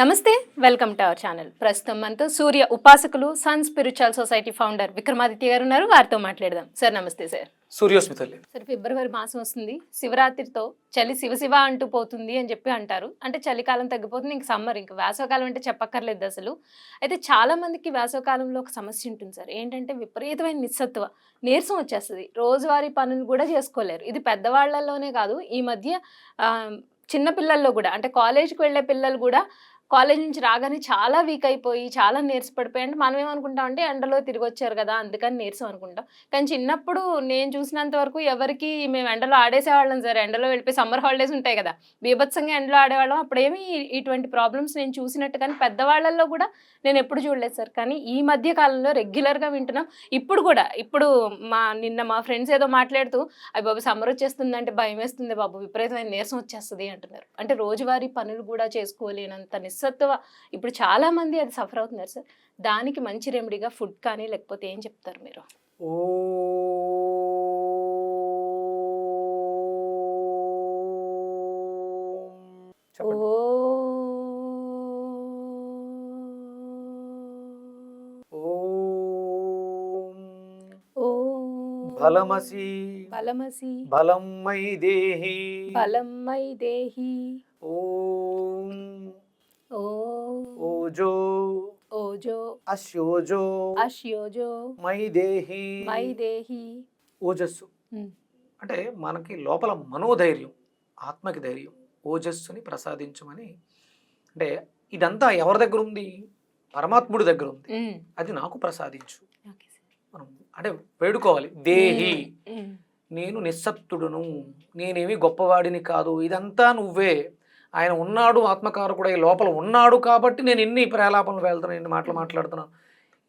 నమస్తే welcome to our channel. ప్రస్తుతం మనతో సూర్య ఉపాసకులు Sun spiritual society founder Vikramaditya garu ఉన్నారు. వారితో మాట్లాడదాం. సార్ నమస్తే సార్. సూర్యోస్మి తల్లి సార్ ఫిబ్రవరి మాసం వస్తుంది. శివరాత్రితో చలి శివశివ అంటూ పోతుంది అని చెప్పి అంటారు. అంటే చలికాలం తగ్గిపోతుంది ఇంక సమ్మర్ ఇంక వేసవకాలం అంటే చెప్పక్కర్లేదు అసలు. అయితే చాలా మందికి వేసవకాలంలో ఒక సమస్య ఉంటుంది సార్. ఏంటంటే విపరీతమైన నిస్సత్వ నీరసం వచ్చేస్తుంది. రోజువారీ పనులు కూడా చేసుకోలేరు. ఇది పెద్దవాళ్ళలోనే కాదు ఈ మధ్య చిన్న పిల్లల్లో కూడా అంటే కాలేజీకి వెళ్ళే పిల్లలు కూడా కాలేజ్ నుంచి రాగానే చాలా వీక్ అయిపోయి చాలా నీరసపడిపోయి అంటే మనం ఏమనుకుంటాం అంటే ఎండలో తిరిగి వచ్చారు కదా అందుకని నీరసం అనుకుంటాం. కానీ చిన్నప్పుడు నేను చూసినంత వరకు ఎవరికి మేము ఎండలో ఆడేసేవాళ్ళం సార్. ఎండలో వెళ్ళిపోయి సమ్మర్ హాలిడేస్ ఉంటాయి కదా బీభత్సంగా ఎండలో ఆడేవాళ్ళం. అప్పుడేమి ఇటువంటి ప్రాబ్లమ్స్ నేను చూసినట్టు కానీ పెద్దవాళ్ళల్లో కూడా నేను ఎప్పుడు చూడలేదు సార్. కానీ ఈ మధ్య కాలంలో రెగ్యులర్గా వింటున్నాం. ఇప్పుడు కూడా ఇప్పుడు మా నిన్న మా ఫ్రెండ్స్ ఏదో మాట్లాడుతూ అవి బాబు సమ్మర్ వచ్చేస్తుందంటే భయం వేస్తుంది బాబు విపరీతమైన నీరసం వచ్చేస్తుంది అంటున్నారు. అంటే రోజువారీ పనులు కూడా చేసుకోలేనంత నిస్సత్వ ఇప్పుడు చాలా మంది అది సఫర్ అవుతున్నారు సార్. దానికి మంచి రెమెడీగా ఫుడ్ కానీ లేకపోతే ఏం చెప్తారు మీరు? ఓం బలమసి బలమసి బలం మై దేహి బలం మై దేహి ఓం ఓం ఓజో ఓజో. అశ్యోజో అశ్యోజో మై దేహి మై దేహి ఓజస్సు. అంటే మనకి లోపల మనోధైర్యం ఆత్మకి ధైర్యం ఓజస్సుని ప్రసాదించమని. అంటే ఇదంతా ఎవరి దగ్గర ఉంది? పరమాత్ముడి దగ్గర ఉంది. అది నాకు ప్రసాదించు. మనం అంటే వేడుకోవాలి. దేహి. నేను నిస్సత్తుడును. నేనేమి గొప్పవాడిని కాదు. ఇదంతా నువ్వే. ఆయన ఉన్నాడు ఆత్మకారకుడు ఈ లోపల ఉన్నాడు కాబట్టి నేను ఎన్ని ప్రేలాపనలు వెళ్తున్నాను ఎన్ని మాటలు మాట్లాడుతున్నాను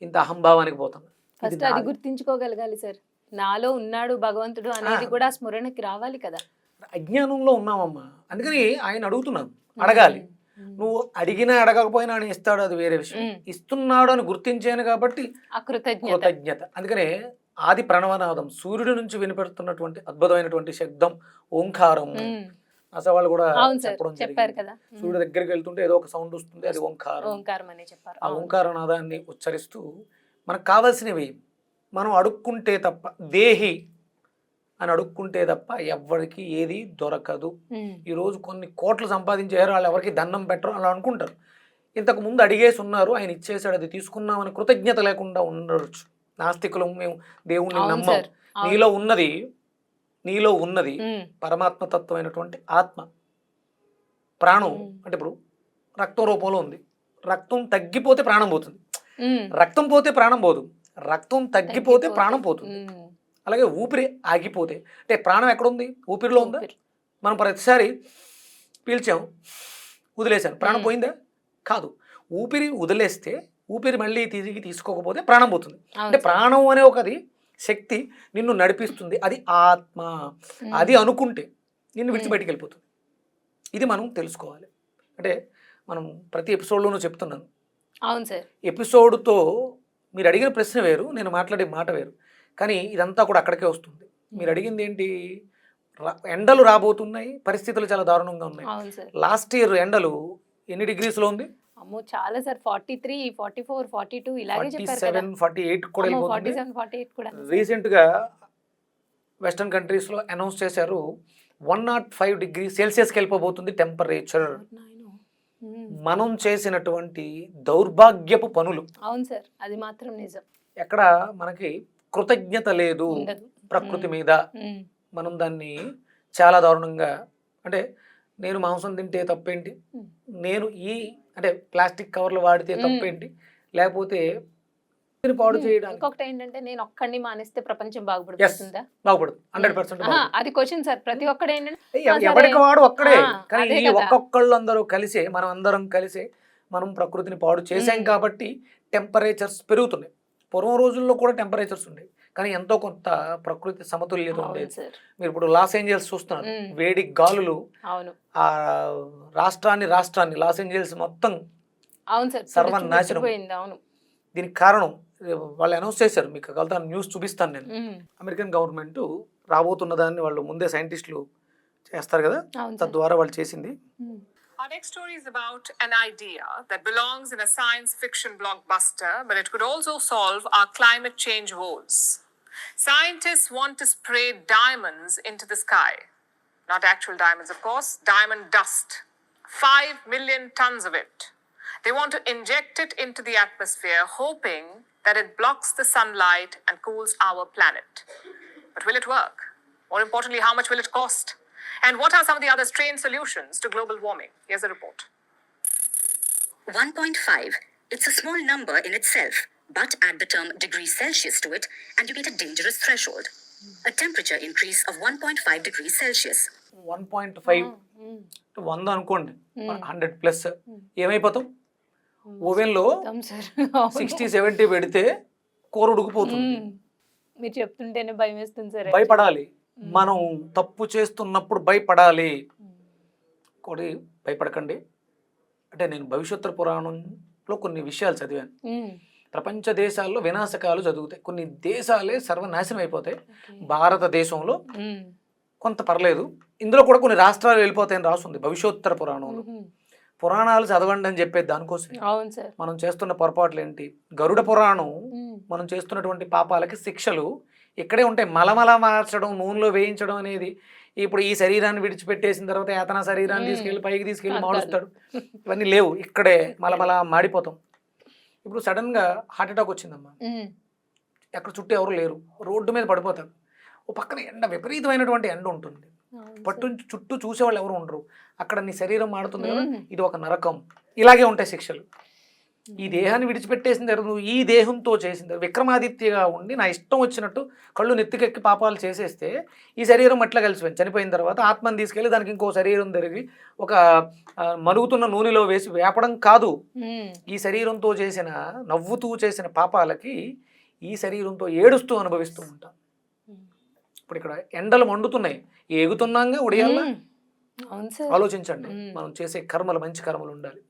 ఇంత అహంభావానికి పోతాను. ఫస్ట్ అది. గుర్తించుకోగలగాలి సార్. నాలో ఉన్నాడు భగవంతుడు అనేది. కూడా స్మరణకి రావాలి కదా. అజ్ఞానంలో ఉన్నామమ్మా అందుకని ఆయన అడుగుతున్నాను అడగాలి. నువ్వు అడిగినా అడగకపోయినా ఆయన ఇస్తాడు అది వేరే విషయం. ఇస్తున్నాడు అని గుర్తించాను కాబట్టి అకృతజ్ఞత. కృతజ్ఞత. అందుకనే ఆది ప్రణవనాదం సూర్యుడి నుంచి వినిపెడుతున్నటువంటి అద్భుతమైనటువంటి శబ్దం ఓంకారం అసలు వాళ్ళు కూడా చెప్పడం చెప్పారు కదా. సూర్యుడి దగ్గరికి వెళ్తుంటే ఏదో ఒక సౌండ్ వస్తుంది అది ఓంకారం ఓంకారం అనే చెప్పారు ఆ. ఓంకార నాదాన్ని ఉచ్చరిస్తూ మనకు కావాల్సినవి మనం అడుక్కుంటే తప్ప దేహి అని అడుక్కుంటే తప్ప ఎవ్వరికి ఏది దొరకదు. ఈరోజు కొన్ని కోట్లు సంపాదించారు వాళ్ళు ఎవరికి దండం పెట్టరు అలా అనుకుంటారు ఇంతకు ముందు అడిగేసి ఉన్నారు ఆయన ఇచ్చేసాడు అది తీసుకున్నామని కృతజ్ఞత లేకుండా ఉండవచ్చు నాస్తికులు మేము దేవుణ్ణి నమ్మం. నీలో ఉన్నది నీలో ఉన్నది. పరమాత్మ తత్వమైనటువంటి ఆత్మ ప్రాణం. అంటే ఇప్పుడు రక్తం రూపంలో ఉంది రక్తం తగ్గిపోతే ప్రాణం పోతుంది. రక్తం పోతే ప్రాణం పోదు రక్తం తగ్గిపోతే. ప్రాణం పోతుంది. అలాగే ఊపిరి ఆగిపోతే అంటే ప్రాణం ఎక్కడుంది ఊపిరిలో ఉందా. మనం ప్రతిసారి పీల్చాం వదిలేశాను ప్రాణం. పోయిందా కాదు ఊపిరి వదిలేస్తే ఊపిరి మళ్ళీ తిరిగి తీసుకోకపోతే ప్రాణం పోతుంది అంటే. ప్రాణం అనే ఒకది శక్తి నిన్ను నడిపిస్తుంది. అది ఆత్మ. అది అనుకుంటే నిన్ను విడిచి. బయటికి వెళ్ళిపోతుంది. ఇది మనం తెలుసుకోవాలి. అంటే మనం ప్రతి ఎపిసోడ్లోనూ చెప్తున్నాను. అవును సార్. ఎపిసోడ్తో మీరు అడిగిన ప్రశ్న వేరు నేను మాట్లాడే మాట వేరు. కానీ ఇదంతా కూడా అక్కడికే వస్తుంది. మీరు అడిగింది ఏంటి? ఎండలు రాబోతున్నాయి పరిస్థితులు చాలా దారుణంగా ఉన్నాయి. లాస్ట్ ఇయర్ ఎండలు ఎన్ని డిగ్రీస్లో ఉంది? అమ్మో! చాలా sir. Forty three forty four forty two ఇలాగే చెప్పారు కదా. సెవెన్ ఫార్టీ ఎయిట్ కూడా ఫార్టీ సెవెన్ ఫార్టీ ఎయిట్ కూడా రీసెంట్గా వెస్టర్న్ కంట్రీస్లో అనౌన్స్ చేశారు వన్ నాట్ ఫైవ్ డిగ్రీ సెల్సియస్కి వెళ్ళిపోబోతుంది టెంపరేచర్. మనం చేసినటువంటి దౌర్భాగ్యపు పనులు. అవును సార్. అది మాత్రం నిజం. ఎక్కడ మనకి కృతజ్ఞత లేదు ప్రకృతి. మీద. మనం దాన్ని చాలా దారుణంగా అంటే నేను మాంసం తింటే తప్పేంటి. నేను ఈ అంటే ప్లాస్టిక్ కవర్లు వాడితే. తప్పేంటి? లేకపోతే పాడు చేయడానికి? ఇంకొకటి ఏంటంటే నేను ఒక్కడిని మానేస్తే ప్రపంచం బాగుపడిపోతుందా బాగుపడదు హండ్రెడ్ పర్సెంట్ అది క్వశ్చన్ సార్ ప్రతి ఒక్కడు. ఎవరికి వాడు ఒక్కడే. కానీ. ఒక్కొక్కళ్ళు అందరూ కలిసే మనం అందరం కలిసే మనం ప్రకృతిని పాడు చేసాం. కాబట్టి టెంపరేచర్స్ పెరుగుతున్నాయి. పూర్వం రోజుల్లో కూడా టెంపరేచర్స్ ఉండేవి కానీ ఎంతో కొంత ప్రకృతి సమతుల్యత ఉండేది. మీరు ఇప్పుడు లాస్ ఏంజల్స్ చూస్తున్నారు. వేడి గాలులు అవును. ఆ రాష్ట్రాన్ని రాష్ట్రాన్ని లాస్ ఏంజల్స్ మొత్తం అవును సార్ సర్వనాశనం. దీనికి కారణం వాళ్ళు అనౌన్స్ చేశారు మీకు కలుతా న్యూస్ చూపిస్తాను నేను. అమెరికన్ గవర్నమెంట్ రాబోతున్న దాన్ని వాళ్ళు ముందే సైంటిస్టులు చేస్తారు కదా తద్వారా వాళ్ళు చేసింది. Our next story is about an idea that belongs in a science fiction blockbuster, but it could also solve our climate change woes. Scientists want to spray diamonds into the sky. Not actual diamonds, of course, diamond dust. Five million tons of it. They want to inject it into the atmosphere, hoping that it blocks the sunlight and cools our planet. But will it work? More importantly, how much will it cost? And what are some of the other strange solutions to global warming? Here's a report. 1.5. It's a small number in itself, but add the term degrees Celsius to it, and you get a dangerous threshold. A temperature increase of 1.5 degrees Celsius. One point five um, వంద అనుకోండి. Hundred plus ఏమైపోతాం? ఓవెన్లో అవును sir. Sixty seventy పెడితే కూర ఉడికిపోతుంది. మీరు చెప్తుంటేనే భయం వేస్తుంది సార్ భయపడాలి. మనం తప్పు చేస్తున్నప్పుడు భయపడాలి. కూడా భయపడకండి. అంటే నేను భవిష్యత్తు పురాణంలో కొన్ని విషయాలు చదివాను. ప్రపంచ దేశాల్లో వినాశకాలు జరుగుతాయి. కొన్ని దేశాలే సర్వనాశనం అయిపోతాయి. భారతదేశంలో కొంత పర్లేదు. ఇందులో కూడా కొన్ని రాష్ట్రాలు వెళ్ళిపోతాయని రాస్తుంది భవిష్యోత్తర పురాణంలో. పురాణాలు చదవండి అని చెప్పేది దానికోసం అవును సార్. మనం చేస్తున్న పొరపాట్లు ఏంటి? గరుడ పురాణం మనం చేస్తున్నటువంటి పాపాలకి శిక్షలు ఇక్కడే ఉంటాయి. మలమల మార్చడం నూనెలో వేయించడం అనేది ఇప్పుడు ఈ శరీరాన్ని విడిచిపెట్టేసిన తర్వాత ఏతన శరీరాన్ని. తీసుకెళ్ళి పైకి తీసుకెళ్ళి మాడుస్తాడు. ఇవన్నీ లేవు. ఇక్కడే మలమల మాడిపోతాం. ఇప్పుడు సడన్గా హార్ట్ అటాక్ వచ్చిందమ్మా. ఎక్కడ చుట్టూ ఎవరు లేరు. రోడ్డు మీద పడిపోతారు. ఓ పక్కన ఎండ విపరీతమైనటువంటి ఎండ ఉంటుంది. పట్టు చుట్టూ చూసేవాళ్ళు ఎవరు ఉండరు. అక్కడ నీ శరీరం మాడుతుంది కదా. ఇది ఒక నరకం. ఇలాగే ఉంటాయి శిక్షలు. ఈ దేహాన్ని విడిచిపెట్టేసిన తర్వాత నువ్వు ఈ దేహంతో చేసిన విక్రమాదిత్యగా ఉండి నా ఇష్టం వచ్చినట్టు కళ్ళు నెత్తికెక్కి పాపాలు చేసేస్తే ఈ శరీరం అట్లా కలిసిపోయింది. చనిపోయిన తర్వాత ఆత్మని తీసుకెళ్ళి దానికి ఇంకో శరీరం తిరిగి ఒక మరుగుతున్న నూనెలో వేసి వేపడం కాదు. ఈ శరీరంతో చేసిన నవ్వుతూ చేసిన పాపాలకి ఈ శరీరంతో ఏడుస్తూ అనుభవిస్తూ ఉంటాం. ఇప్పుడు ఇక్కడ ఎండలు మండుతున్నాయి. ఎగుతున్నాగా ఉడియాలా ఆలోచించండి. మనం చేసే కర్మలు మంచి కర్మలు ఉండాలి.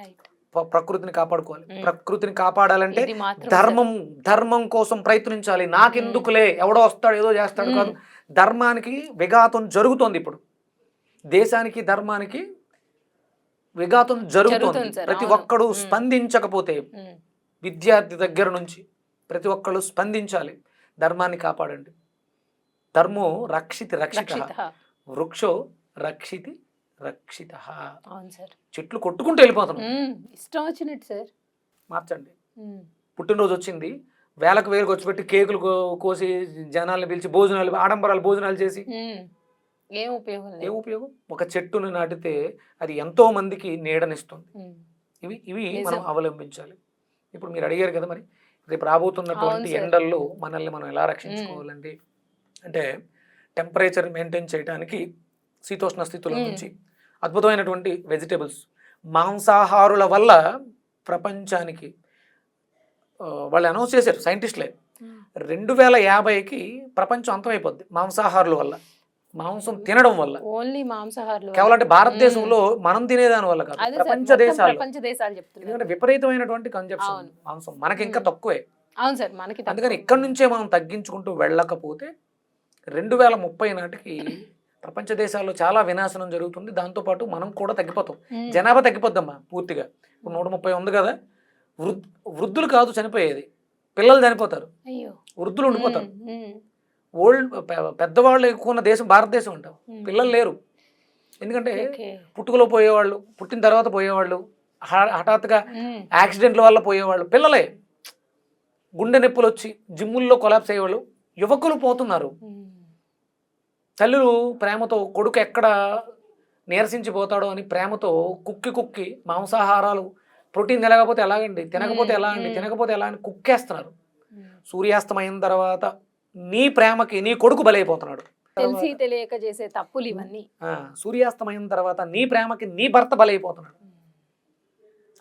రైట్. ప్రకృతిని కాపాడుకోవాలి. ప్రకృతిని కాపాడాలంటే ధర్మం ధర్మం కోసం ప్రయత్నించాలి. నాకెందుకులే? ఎవడో వస్తాడు ఏదో చేస్తాడు. కాదు. ధర్మానికి విఘాతం జరుగుతోంది ఇప్పుడు. దేశానికి ధర్మానికి విఘాతం జరుగుతోంది. ప్రతి. ఒక్కడు. స్పందించకపోతే విద్యార్థి దగ్గర నుంచి ప్రతి ఒక్కళ్ళు స్పందించాలి. ధర్మాన్ని కాపాడండి. ధర్మో రక్షిత. రక్షిత. వృక్షో రక్షితి రక్షిత. అవును సార్. చెట్లు కొట్టుకుంటూ వెళ్ళిపోతున్నాం. ఇష్టం వచ్చినట్టు సార్. మార్చండి. పుట్టినరోజు వచ్చింది. వేలకు వేలు ఖర్చు పెట్టి కేకులు కోసి జనాల్ని పిలిచి భోజనాలు ఆడంబరాలు భోజనాలు చేసి. ఏం ఉపయోగం ఏం ఉపయోగం? ఒక చెట్టును నాటితే అది ఎంతో మందికి నీడనిస్తుంది. ఇవి ఇవి. మనం అవలంబించాలి. ఇప్పుడు మీరు అడిగారు కదా మరి. రేపు రాబోతున్నటువంటి. ఎండల్లో మనల్ని మనం ఎలా రక్షించుకోవాలండి? అంటే టెంపరేచర్ మెయింటైన్ చేయడానికి శీతోష్ణ స్థితుల. నుంచి అద్భుతమైనటువంటి వెజిటేబుల్స్. మాంసాహారుల వల్ల ప్రపంచానికి వాళ్ళు అనౌన్స్ చేశారు సైంటిస్టులే. రెండు వేల యాభైకి ప్రపంచం అంతమైపోద్ది మాంసాహారుల వల్ల. మాంసం తినడం వల్ల. ఓన్లీ మాంసాహారులు కేవలం అంటే భారతదేశంలో మనం తినేదాని వల్ల కాదు ప్రపంచ దేశాలు ప్రపంచ దేశాలు చెప్తున్నారు. ఎందుకంటే విపరీతమైనటువంటి కన్జప్షన్ అవును. మాంసం. మనకి ఇంకా. తక్కువే. అవును సార్ మనకి తక్కువ. అందుకని ఇక్కడి నుంచే మనం తగ్గించుకుంటూ వెళ్ళకపోతే రెండు వేల ముప్పై నాటికి ప్రపంచ దేశాల్లో చాలా వినాశనం జరుగుతుంది. దాంతోపాటు మనం కూడా తగ్గిపోతాం. జనాభా తగ్గిపోద్దమ్మా పూర్తిగా. ఇప్పుడు నూట ముప్పై ఉంది కదా. వృద్ వృద్ధులు కాదు చనిపోయేది. పిల్లలు చనిపోతారు. వృద్ధులు ఉండిపోతారు. ఓల్డ్ పెద్దవాళ్ళు ఎక్కువ ఉన్న దేశం భారతదేశం ఉమ్. పిల్లలు లేరు. ఎందుకంటే. పుట్టుకలో పోయేవాళ్ళు పుట్టిన తర్వాత పోయేవాళ్ళు హఠాత్తుగా యాక్సిడెంట్ల వల్ల పోయేవాళ్ళు పిల్లలే. గుండె నొప్పులు వచ్చి జిమ్ముల్లో కొలాప్స్ అయ్యేవాళ్ళు యువకులు పోతున్నారు. తల్లులు ప్రేమతో కొడుకు ఎక్కడ నీరసించిపోతాడో అని ప్రేమతో కుక్కి కుక్కి మాంసాహారాలు ప్రోటీన్ తినకపోతే ఎలాగండి? తినకపోతే ఎలా అండి. తినకపోతే ఎలా అని కుక్కేస్తున్నారు. ఉమ్. సూర్యాస్తమయం తర్వాత నీ ప్రేమకి నీ కొడుకు బలైపోతున్నాడు. తెలిసి తెలియక చేసే తప్పులు ఇవన్నీ. ఆ, సూర్యాస్తమయం తర్వాత నీ ప్రేమకి నీ భర్త బలైపోతున్నాడు.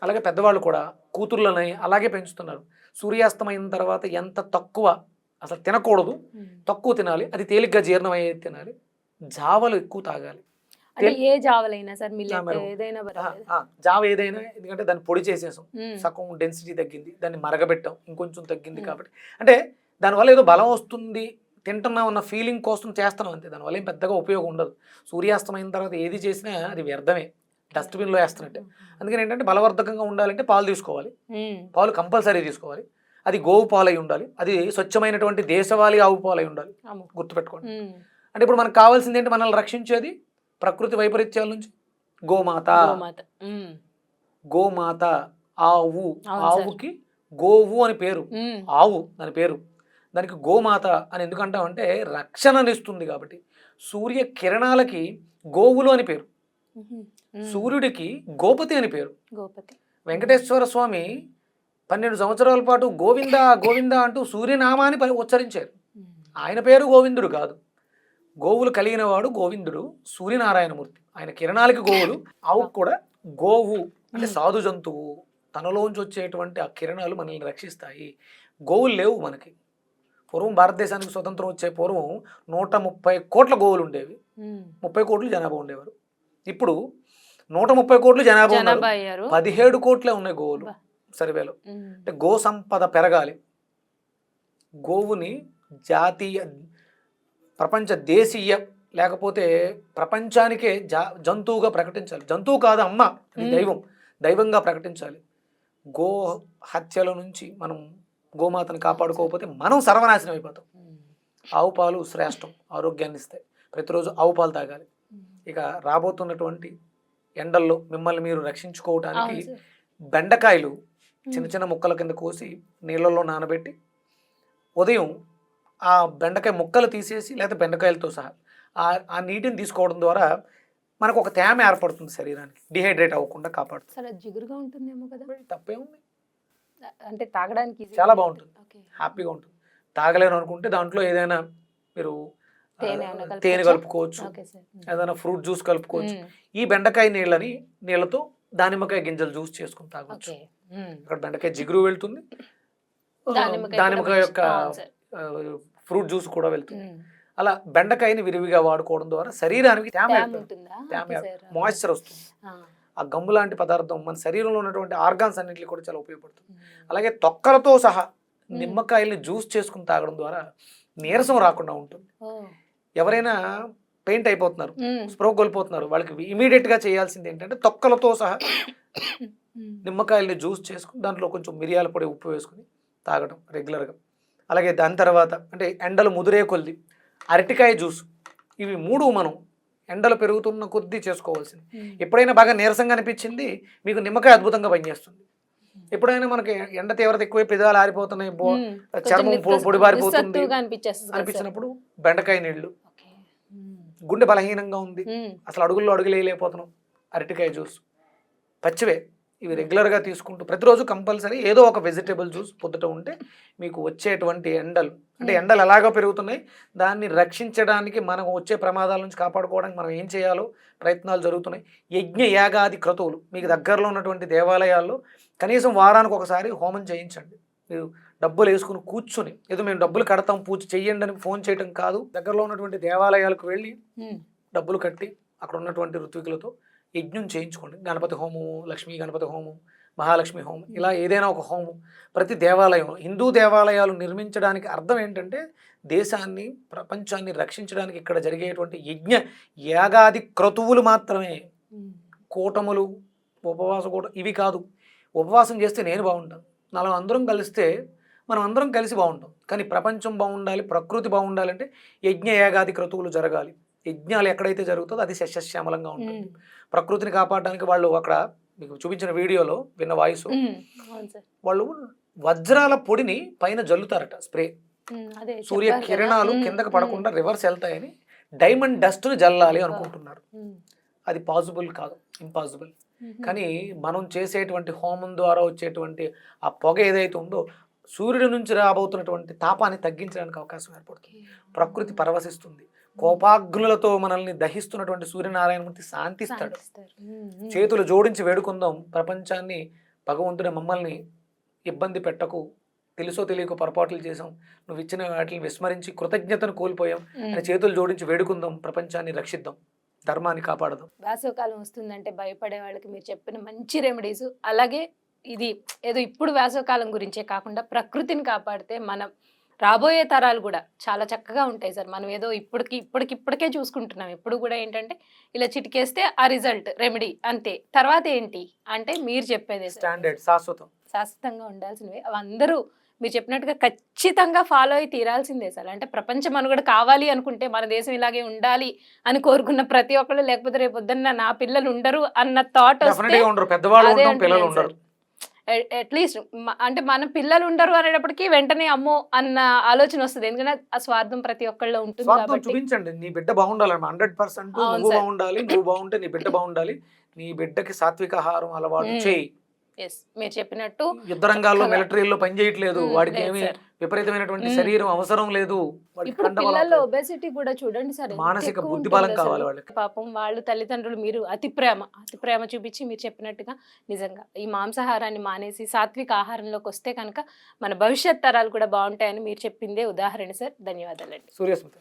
అలాగే పెద్దవాళ్ళు కూడా కూతుర్లని అలాగే పెంచుతున్నారు. సూర్యాస్తమైన తర్వాత ఎంత తక్కువ అసలు తినకూడదు. తక్కువ తినాలి. అది తేలిగ్గా జీర్ణమయ్యేది తినాలి. జావలు ఎక్కువ తాగాలి. ఏ జావలైనా సార్ ఏదైనా జావ ఏదైనా ఎందుకంటే దాన్ని పొడి చేసేసాం. సగం డెన్సిటీ తగ్గింది. దాన్ని మరగబెట్టాం. ఇంకొంచెం తగ్గింది. కాబట్టి. అంటే దానివల్ల ఏదో బలం వస్తుంది. తింటున్నాం అన్న ఫీలింగ్ కోసం చేస్తున్నాం అంతే. దానివల్ల ఏం పెద్దగా ఉపయోగం ఉండదు. సూర్యాస్తమైన తర్వాత ఏది చేసినా అది వ్యర్థమే. డస్ట్బిన్లో వేస్తున్నట్టే. అందుకని ఏంటంటే బలవర్ధకంగా ఉండాలంటే పాలు తీసుకోవాలి. పాలు కంపల్సరీ తీసుకోవాలి. అది గోవు పాలు ఉండాలి. అది స్వచ్ఛమైనటువంటి దేశవాళీ ఆవు పాలు ఉండాలి. గుర్తుపెట్టుకోండి. అంటే ఇప్పుడు మనకు కావాల్సింది ఏంటి? మనల్ని రక్షించేది ప్రకృతి వైపరీత్యాల నుంచి? గోమాత. గోమాత. ఆవు. ఆవుకి గోవు అని పేరు. ఆవు దాని పేరు. దానికి గోమాత అని ఎందుకంటామంటే రక్షణనిస్తుంది కాబట్టి. సూర్య కిరణాలకి గోవులు అని పేరు. సూర్యుడికి గోపతి అని పేరు. గోపతి. వెంకటేశ్వర స్వామి పన్నెండు సంవత్సరాల పాటు గోవింద గోవింద అంటూ సూర్యనామాన్ని పలి- ఉచ్చరించారు. ఆయన పేరు గోవిందుడు కాదు. గోవులు కలిగిన వాడు గోవిందుడు సూర్యనారాయణమూర్తి. ఆయన కిరణాలకి గోవులు ఆవుకు కూడా గోవు అంటే సాధు జంతువు. తనలోంచి వచ్చేటువంటి ఆ కిరణాలు మనల్ని రక్షిస్తాయి. గోవులు లేవు మనకి. పూర్వం భారతదేశానికి స్వతంత్రం వచ్చే పూర్వం నూట ముప్పై కోట్ల గోవులు ఉండేవి. ముప్పై కోట్లు జనాభా ఉండేవారు. ఇప్పుడు నూట ముప్పై కోట్లు జనాభా పదిహేడు కోట్లే ఉన్నాయి గోవులు. సర్వేలో. అంటే గో సంపద పెరగాలి గోవుని జాతీయ ప్రపంచ దేశీయ లేకపోతే ప్రపంచానికే జా జంతువుగా ప్రకటించాలి జంతువు కాదు అమ్మ. దైవం దైవంగా ప్రకటించాలి గో హత్యల నుంచి మనం గోమాతను కాపాడుకోకపోతే మనం సర్వనాశనం అయిపోతాం. ఆవు పాలు శ్రేష్టం ఆరోగ్యాన్ని ఇస్తాయి ప్రతిరోజు ఆవు పాలు తాగాలి. ఇక రాబోతున్నటువంటి ఎండల్లో మిమ్మల్ని మీరు రక్షించుకోవటానికి. బెండకాయలు చిన్న. చిన్న ముక్కల కింద కోసి నీళ్ళల్లో నానబెట్టి ఉదయం ఆ బెండకాయ ముక్కలు తీసేసి లేదా బెండకాయలతో సహా ఆ నీటిని తీసుకోవడం ద్వారా మనకు ఒక తేమ ఏర్పడుతుంది శరీరానికి. డిహైడ్రేట్ అవ్వకుండా కాపాడుతుంది. అది జిగురుగా ఉంటుందేమో కదా? తప్పే ఉంది. అంటే తాగడానికి చాలా బాగుంటుంది. హ్యాపీగా ఉంటుంది. తాగలేను అనుకుంటే దాంట్లో ఏదైనా మీరు తేనె కలుపుకోవచ్చా? ఏదైనా ఫ్రూట్ జ్యూస్ కలుపుకోవచ్చు. ఈ బెండకాయ నీళ్ళని నీళ్ళతో దానిమ్మకాయ గింజలు జ్యూస్ చేసుకుని తాగొచ్చు. అక్కడ బెండకాయ జిగురు వెళ్తుంది దానిమ్మకాయ యొక్క. ఫ్రూట్ జ్యూస్ కూడా వెళ్తుంది. అలా బెండకాయని విరివిగా వాడుకోవడం ద్వారా శరీరానికి తేమ తేమ. మాయిశ్చర్ వస్తుంది ఆ. గమ్ము లాంటి పదార్థం మన శరీరంలో ఉన్నటువంటి ఆర్గాన్స్ అన్నింటికి కూడా చాలా ఉపయోగపడుతుంది. అలాగే తొక్కలతో సహా మ్మ్. నిమ్మకాయల్ని జ్యూస్ చేసుకుని తాగడం ద్వారా నీరసం రాకుండా ఉంటుంది. ఎవరైనా పెయింట్ అయిపోతున్నారు. స్ప్రో కోల్పోతున్నారు వాళ్ళకి immediate గా చేయాల్సింది ఏంటంటే తొక్కలతో సహా. నిమ్మకాయల్ని జ్యూస్ చేసుకుని దాంట్లో కొంచెం మిరియాల పొడి ఉప్పు వేసుకుని తాగడం రెగ్యులర్గా అలాగే దాని తర్వాత అంటే ఎండలు ముదిరే కొద్ది అరటికాయ జ్యూస్ ఇవి మూడు మనం ఎండలు పెరుగుతున్న కొద్దీ చేసుకోవాల్సింది. ఎప్పుడైనా బాగా నీరసంగా అనిపించింది మీకు నిమ్మకాయ అద్భుతంగా పనిచేస్తుంది ఎప్పుడైనా మనకి ఎండ తీవ్రత ఎక్కువ పెదాలు ఆరిపోతున్నాయి చర్మం పొ- నిస్సత్- పొడిబారిపోతుంది నిస్సత్తుగా అనిపించేస్తుంది కదా సార్. అనిపించినప్పుడు బెండకాయ. ఉమ్. గుండె బలహీనంగా ఉంది. అసలు అడుగుల్లో అడుగులు వేయలేకపోతున్నాం. అరటికాయ జ్యూస్. పచ్చివే. ఇవి రెగ్యులర్గా తీసుకుంటూ ప్రతిరోజు కంపల్సరీ ఏదో ఒక వెజిటేబుల్ జ్యూస్ పొద్దుట ఉంటే మీకు వచ్చేటువంటి ఎండలు. అంటే. ఎండలు ఎలాగో పెరుగుతున్నాయి. దాన్ని రక్షించడానికి మనం వచ్చే ప్రమాదాల నుంచి కాపాడుకోవడానికి మనం ఏం చేయాలో ప్రయత్నాలు జరుగుతున్నాయి. యజ్ఞ యాగాది క్రతువులు. మీకు దగ్గరలో ఉన్నటువంటి దేవాలయాల్లో కనీసం వారానికి ఒకసారి హోమం చేయించండి. మీరు డబ్బులు వేసుకుని కూర్చుని ఏదో మేము డబ్బులు కడతాం పూజ చెయ్యండి అని ఫోన్ చేయడం కాదు. దగ్గరలో ఉన్నటువంటి దేవాలయాలకు వెళ్ళి. డబ్బులు కట్టి అక్కడ ఉన్నటువంటి ఋత్వికులతో యజ్ఞం చేయించుకోండి. గణపతి హోమం లక్ష్మీ గణపతి హోమం మహాలక్ష్మి హోమం ఇలా ఏదైనా ఒక హోమం. ప్రతి దేవాలయం హిందూ దేవాలయాలు నిర్మించడానికి అర్థం ఏంటంటే దేశాన్ని ప్రపంచాన్ని రక్షించడానికి ఇక్కడ జరిగేటువంటి యజ్ఞ యాగాది క్రతువులు మాత్రమే. కూటములు ఉపవాస కూట ఇవి కాదు. ఉపవాసం చేస్తే నేను బాగుంటాను. నాలుగు అందరం కలిస్తే మనం అందరం కలిసి బాగుంటాం కానీ ప్రపంచం బాగుండాలి ప్రకృతి బాగుండాలంటే యజ్ఞ యాగాది క్రతువులు జరగాలి యజ్ఞాలు ఎక్కడైతే జరుగుతుందో అది సస్యశ్యామలంగా ఉంటుంది. ప్రకృతిని కాపాడడానికి వాళ్ళు అక్కడ మీకు చూపించిన వీడియోలో విన్న వాయిస్. వాళ్ళు వజ్రాల పొడిని పైన జల్లుతారట స్ప్రే సూర్య. కిరణాలు. కిందకు. పడకుండా రివర్స్ వెళ్తాయని డైమండ్ డస్ట్ని జల్లాలి అనుకుంటున్నారు. అది పాసిబుల్ కాదు ఇంపాసిబుల్. కానీ మనం చేసేటువంటి హోమం ద్వారా వచ్చేటువంటి ఆ పొగ ఏదైతే ఉందో సూర్యుడి నుంచి రాబోతున్నటువంటి తాపాన్ని తగ్గించడానికి అవకాశం ఏర్పడుతుంది. ప్రకృతి పరవశిస్తుంది. కోపాగ్నులతో మనల్ని దహిస్తున్నటువంటి సూర్యనారాయణమూర్తి శాంతిస్తాడు. చేతులు జోడించి వేడుకుందాం. ప్రపంచాన్ని భగవంతుడి మమ్మల్ని ఇబ్బంది పెట్టకు. తెలుసో తెలియక పొరపాట్లు చేసాం నువ్వు ఇచ్చిన వాటిని విస్మరించి కృతజ్ఞతను కోల్పోయాం. అని చేతులు జోడించి వేడుకుందాం. ప్రపంచాన్ని రక్షిద్దాం. ధర్మాన్ని కాపాడదాం. వేసవకాలం వస్తుందంటే భయపడే వాళ్ళకి మీరు చెప్పిన మంచి రెమెడీస్ అలాగే ఇది ఏదో ఇప్పుడు వేసవకాలం గురించే కాకుండా ప్రకృతిని కాపాడితే మనం రాబోయే తరాలు కూడా చాలా చక్కగా ఉంటాయి సార్. మనం ఏదో ఇప్పటికి ఇప్పటికి ఇప్పటికే చూసుకుంటున్నాం. ఇప్పుడు కూడా ఏంటంటే ఇలా చిటికేస్తే ఆ రిజల్ట్ రెమెడీ అంతే. తర్వాత ఏంటి? అంటే మీరు చెప్పేదే స్టాండర్డ్ శాశ్వతం. శాశ్వతంగా ఉండాల్సినవి. అవి అందరూ మీరు చెప్పినట్టుగా ఖచ్చితంగా ఫాలో అయి తీరాల్సిందే సార్. అంటే ప్రపంచ మనుగడ కావాలి అనుకుంటే మన దేశం ఇలాగే ఉండాలి అని కోరుకున్న ప్రతి ఒక్కళ్ళు లేకపోతే రేపు పొద్దున్న నా పిల్లలు ఉండరు అన్న థాట్ పెద్దవాళ్ళు పిల్లలు ఉండరు. అట్లీస్ట్ అంటే మన పిల్లలు ఉండరు అనేటప్పటికి వెంటనే అమ్మో అన్న ఆలోచన వస్తుంది. ఎందుకంటే ఆ స్వార్థం ప్రతి ఒక్కళ్ళలో ఉంటుంది కాబట్టి. చూపించండి. నీ బిడ్డ బాగుండాలి హండ్రెడ్ పర్సెంట్ నువ్వు. బాగుండాలి నువ్వు బాగుంటే నీ బిడ్డ బాగుండాలి. నీ బిడ్డకి సాత్విక ఆహారం అలవాటు. చేయి. మీరు చెప్పినట్టు యుద్ధ రంగాల్లో. మిలిటరీలో పని చేయట్లేదు. వాడికి ఏమి సార్. విపరీతమైన మ్మ్. శరీరం అవసరం లేదు పిల్లల్లో. ఒబెసిటీ కూడా చూడండి సార్ మానసిక బుద్ధి బలం. కావాలి వాళ్ళకి పాపం వాళ్ళు తల్లిదండ్రులు మీరు అతి ప్రేమ అతి ప్రేమ చూపించి మీరు చెప్పినట్టుగా నిజంగా ఈ మాంసాహారాన్ని మానేసి సాత్విక ఆహారంలోకి వస్తే కనుక మన భవిష్యత్ తరాలు కూడా బాగుంటాయని మీరు చెప్పిందే ఉదాహరణ సార్ ధన్యవాదాలండి సూర్యస్మృతి